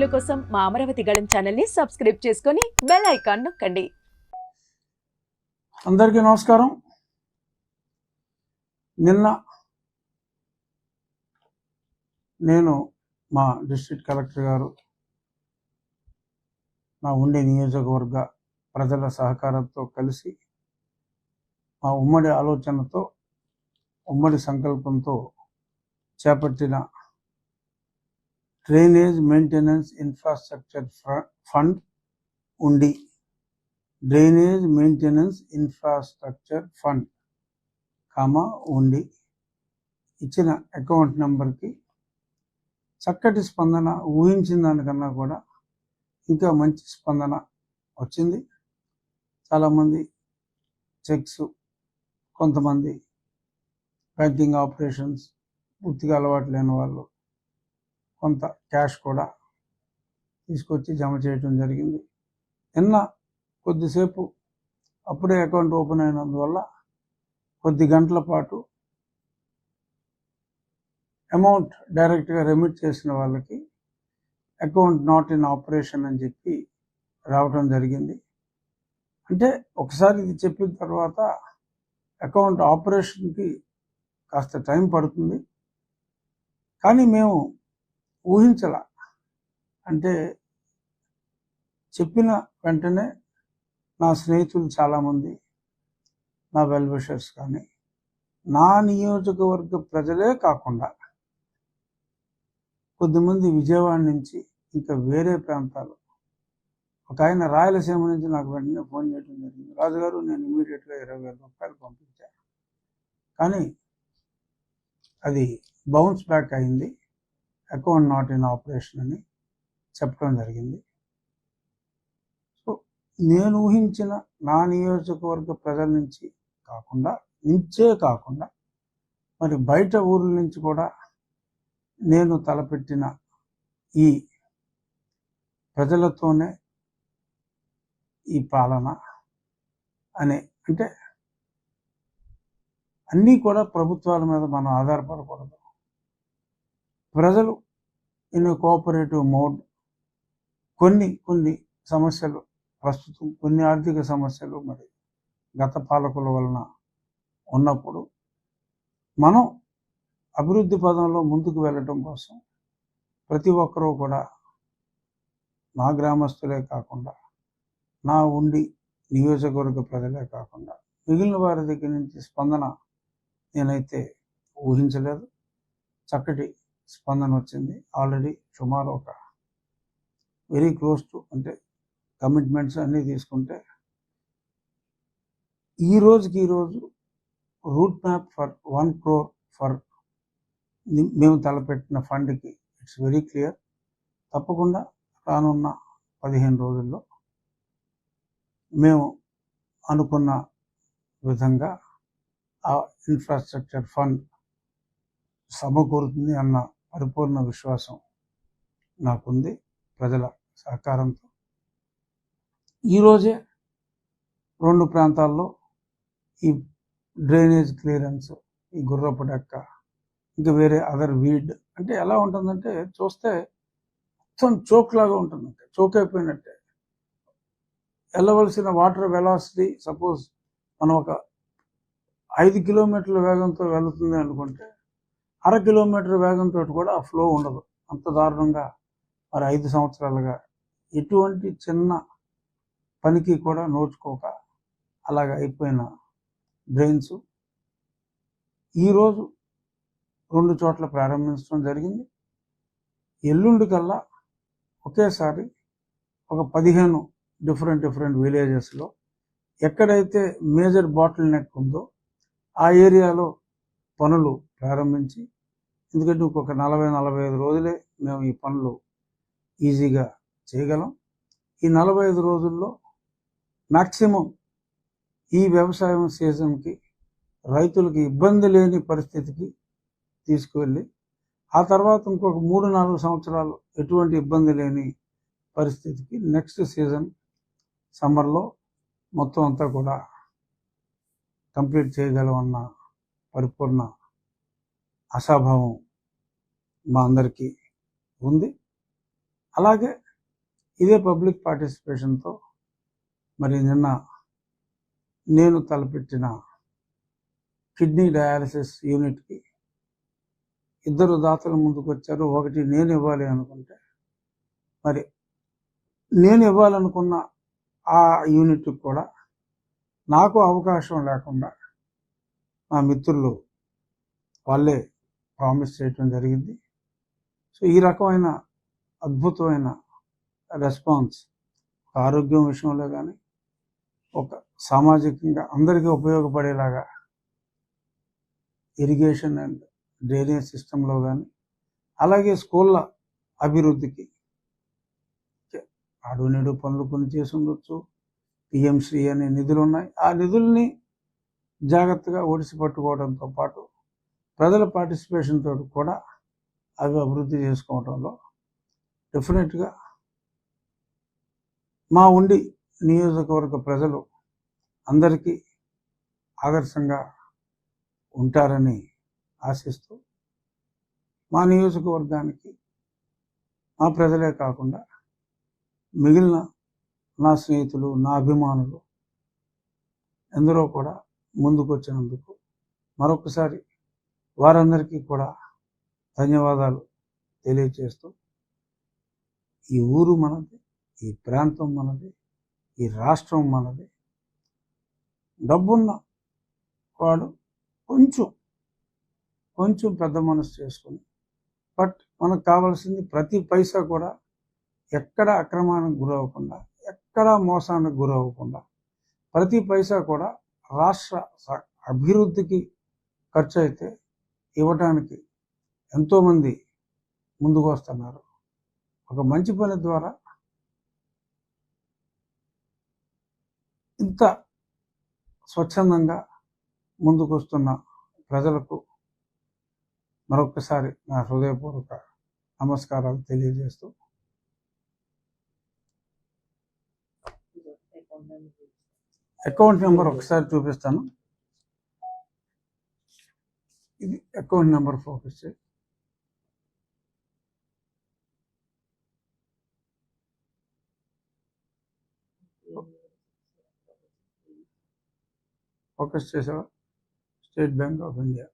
వీడియోల కోసం మా అమరావతి గళం ఛానల్ని సబ్స్క్రైబ్ చేసుకొని బెల్ ఐకాన్ నొక్కండి. అందరికీ నమస్కారం. నిన్న నేను మా డిస్ట్రిక్ట్ కలెక్టర్ గారు నా ఉండే నియోజకవర్గ ప్రజల సహకారంతో కలిసి మా ఉమ్మడి ఆలోచనతో ఉమ్మడి సంకల్పంతో చేపట్టిన డ్రైనేజ్ మెయింటెనెన్స్ ఇన్ఫ్రాస్ట్రక్చర్ ఫండ్ ఉండి drainage maintenance infrastructure fund comma ఉండి ఇచ్చిన అకౌంట్ నెంబర్కి చక్కటి స్పందన ఊహించిన దానికన్నా కూడా ఇంకా మంచి స్పందన వచ్చింది. చాలామంది చెక్స్ కొంతమంది బ్యాంకింగ్ ఆపరేషన్స్ పూర్తిగా అలవాటు లేని వాళ్ళు కొంత క్యాష్ కూడా తీసుకొచ్చి జమ చేయటం జరిగింది. నిన్న కొద్దిసేపు అప్పుడే అకౌంట్ ఓపెన్ అయినందువల్ల కొద్ది గంటల పాటు అమౌంట్ డైరెక్ట్గా రెమిట్ చేసిన వాళ్ళకి అకౌంట్ నాట్ ఇన్ ఆపరేషన్ అని చెప్పి రావటం జరిగింది. అంటే ఒకసారి ఇది చెప్పిన తర్వాత అకౌంట్ ఆపరేషన్కి కాస్త టైం పడుతుంది. కానీ మేము ఊహించాల. అంటే చెప్పిన వెంటనే నా స్నేహితులు చాలామంది నా వెల్విషర్స్ కానీ నా నియోజకవర్గ ప్రజలే కాకుండా కొద్దిమంది విజయవాడ నుంచి ఇంకా వేరే ప్రాంతాలు. ఒక ఆయన రాయలసీమ నుంచి నాకు వెంటనే ఫోన్ చేయడం జరిగింది. రాజుగారు నేను ఇమీడియట్గా ఇరవై వేల రూపాయలు పంపించాను కానీ అది బౌన్స్ బ్యాక్ అయింది. అకౌంట్ నాట్ ఇన్ ఆపరేషన్ అని చెప్పడం జరిగింది. సో నేను ఊహించిన నా నియోజకవర్గ ప్రజల నుంచి కాకుండా నుంచే కాకుండా మరి బయట ఊర్ల నుంచి కూడా నేను తలపెట్టిన ఈ ప్రజలతోనే ఈ పాలన అనే అంటే అన్నీ కూడా ప్రభుత్వాల మీద మనం ఆధారపడకూడదు. ప్రజలు ఇన్ కోఆపరేటివ్ మోడ్ కొన్ని కొన్ని సమస్యలు ప్రస్తుతం కొన్ని ఆర్థిక సమస్యలు మరి గత పాలకుల వలన ఉన్నప్పుడు మనం అభివృద్ధి పదంలో ముందుకు వెళ్ళటం కోసం ప్రతి ఒక్కరూ కూడా నా గ్రామస్తులే కాకుండా నా ఉండి నియోజకవర్గ ప్రజలే కాకుండా మిగిలిన వారి దగ్గర నుంచి స్పందన నేనైతే ఊహించలేదు. చక్కటి స్పందన వచ్చింది. ఆల్రెడీ సుమారు ఒక వెరీ క్లోజ్ టు అంటే కమిట్మెంట్స్ అన్నీ తీసుకుంటే ఈ రోజుకి ఈరోజు route map for one crore for మేము తలపెట్టిన ఫండ్కి ఇట్స్ వెరీ క్లియర్. తప్పకుండా రానున్న పదిహేను రోజుల్లో మేము అనుకున్న విధంగా ఆ ఇన్ఫ్రాస్ట్రక్చర్ ఫండ్ సమకూరుతుంది అన్న పరిపూర్ణ విశ్వాసం నాకుంది ప్రజల సహకారంతో. ఈరోజే రెండు ప్రాంతాల్లో ఈ డ్రైనేజ్ క్లియరెన్స్ ఈ గుర్రపు డెక్క ఇంకా వేరే అదర్ వీడ్ అంటే ఎలా ఉంటుందంటే చూస్తే మొత్తం చోక్ లాగా ఉంటుందంటే చోక్ అయిపోయినట్టే. వెళ్ళవలసిన వాటర్ వెలాసిటీ సపోజ్ మనం ఒక ఐదు కిలోమీటర్ల వేగంతో వెళుతుంది అనుకుంటే అర కిలోమీటర్ వేగంతో కూడా ఆ ఫ్లో ఉండదు. అంత దారుణంగా మరి ఐదు సంవత్సరాలుగా ఎటువంటి చిన్న పనికి కూడా నోచుకోక అలాగ అయిపోయిన డ్రైన్స్ ఈరోజు రెండు చోట్ల ప్రారంభించడం జరిగింది. ఎల్లుండి కల్లా ఒకేసారి ఒక పదిహేను డిఫరెంట్ డిఫరెంట్ విలేజెస్లో ఎక్కడైతే మేజర్ బాటిల్ నెక్ ఉందో ఆ ఏరియాలో పనులు ప్రారంభించి ఎందుకంటే ఇంకొక నలభై నలభై ఐదు రోజులే మేము ఈ పనులు ఈజీగా చేయగలం. ఈ నలభై ఐదు రోజుల్లో మ్యాక్సిమం ఈ వ్యవసాయం సీజన్కి రైతులకి ఇబ్బంది లేని పరిస్థితికి తీసుకువెళ్ళి ఆ తర్వాత ఇంకొక మూడు నాలుగు సంవత్సరాలు ఎటువంటి ఇబ్బంది లేని పరిస్థితికి నెక్స్ట్ సీజన్ సమ్మర్లో మొత్తం అంతా కూడా కంప్లీట్ చేయగలమన్న పరిపూర్ణ ఆశాభావం మా అందరికీ ఉంది. అలాగే ఇదే పబ్లిక్ పార్టిసిపేషన్తో మరి నిన్న నేను తలపెట్టిన కిడ్నీ డయాలసిస్ యూనిట్కి ఇద్దరు దాతలు ముందుకు వచ్చారు ఒకటి నేను ఇవ్వాలి అనుకుంటే మరి నేను ఇవ్వాలనుకున్న ఆ యూనిట్కి కూడా నాకు అవకాశం లేకుండా నా మిత్రులు వాళ్ళే ప్రామిస్ చేయటం జరిగింది. సో ఈ రకమైన అద్భుతమైన రెస్పాన్స్ ఆరోగ్యం విషయంలో కానీ ఒక సామాజికంగా అందరికీ ఉపయోగపడేలాగా ఇరిగేషన్ అండ్ డ్రైనేజ్ సిస్టంలో కానీ అలాగే స్కూళ్ళ అభివృద్ధికి ఆడు నేడు పనులు కొన్ని చేసి ఉండొచ్చు. పిఎంశ్రీ అనే నిధులు ఉన్నాయి ఆ నిధుల్ని జాగ్రత్తగా ఒడిసి పట్టుకోవడంతో పాటు ప్రజల పార్టిసిపేషన్ తోటి కూడా అవి అభివృద్ధి చేసుకోవడంలో డెఫినెట్గా మా ఉండి నియోజకవర్గ ప్రజలు అందరికీ ఆదర్శంగా ఉంటారని ఆశిస్తూ మా నియోజకవర్గానికి మా ప్రజలే కాకుండా మిగిలిన నా స్నేహితులు నా అభిమానులు ఎందరో కూడా ముందుకు వచ్చినందుకు మరొకసారి వారందరికీ కూడా ధన్యవాదాలు తెలియజేస్తూ ఈ ఊరు మనది ఈ ప్రాంతం మనది ఈ రాష్ట్రం మనది. డబ్బున్న వాడు కొంచెం కొంచెం పెద్ద మనసు చేసుకుని బట్ మనకు కావాల్సింది ప్రతి పైసా కూడా ఎక్కడ అక్రమానికి గురవ్వకుండా ఎక్కడ మోసానికి గురవ్వకుండా ప్రతి పైసా కూడా రాష్ట్ర స- అభివృద్ధికి ఖర్చు అయితే ఇవ్వటానికి ఎంతోమంది ముందుకు వస్తున్నారు ఒక మంచి పని ద్వారా ఇంత స్వచ్ఛందంగా ముందుకు వస్తున్న ప్రజలకు మరొకసారి నా హృదయపూర్వక నమస్కారాలు తెలియజేస్తూ అకౌంట్ నెంబర్ ఒకసారి చూపిస్తాను. ఇది అకౌంట్ నెంబర్ ఫోకస్ చేయి. ఫోకస్ చేసావా? State Bank of India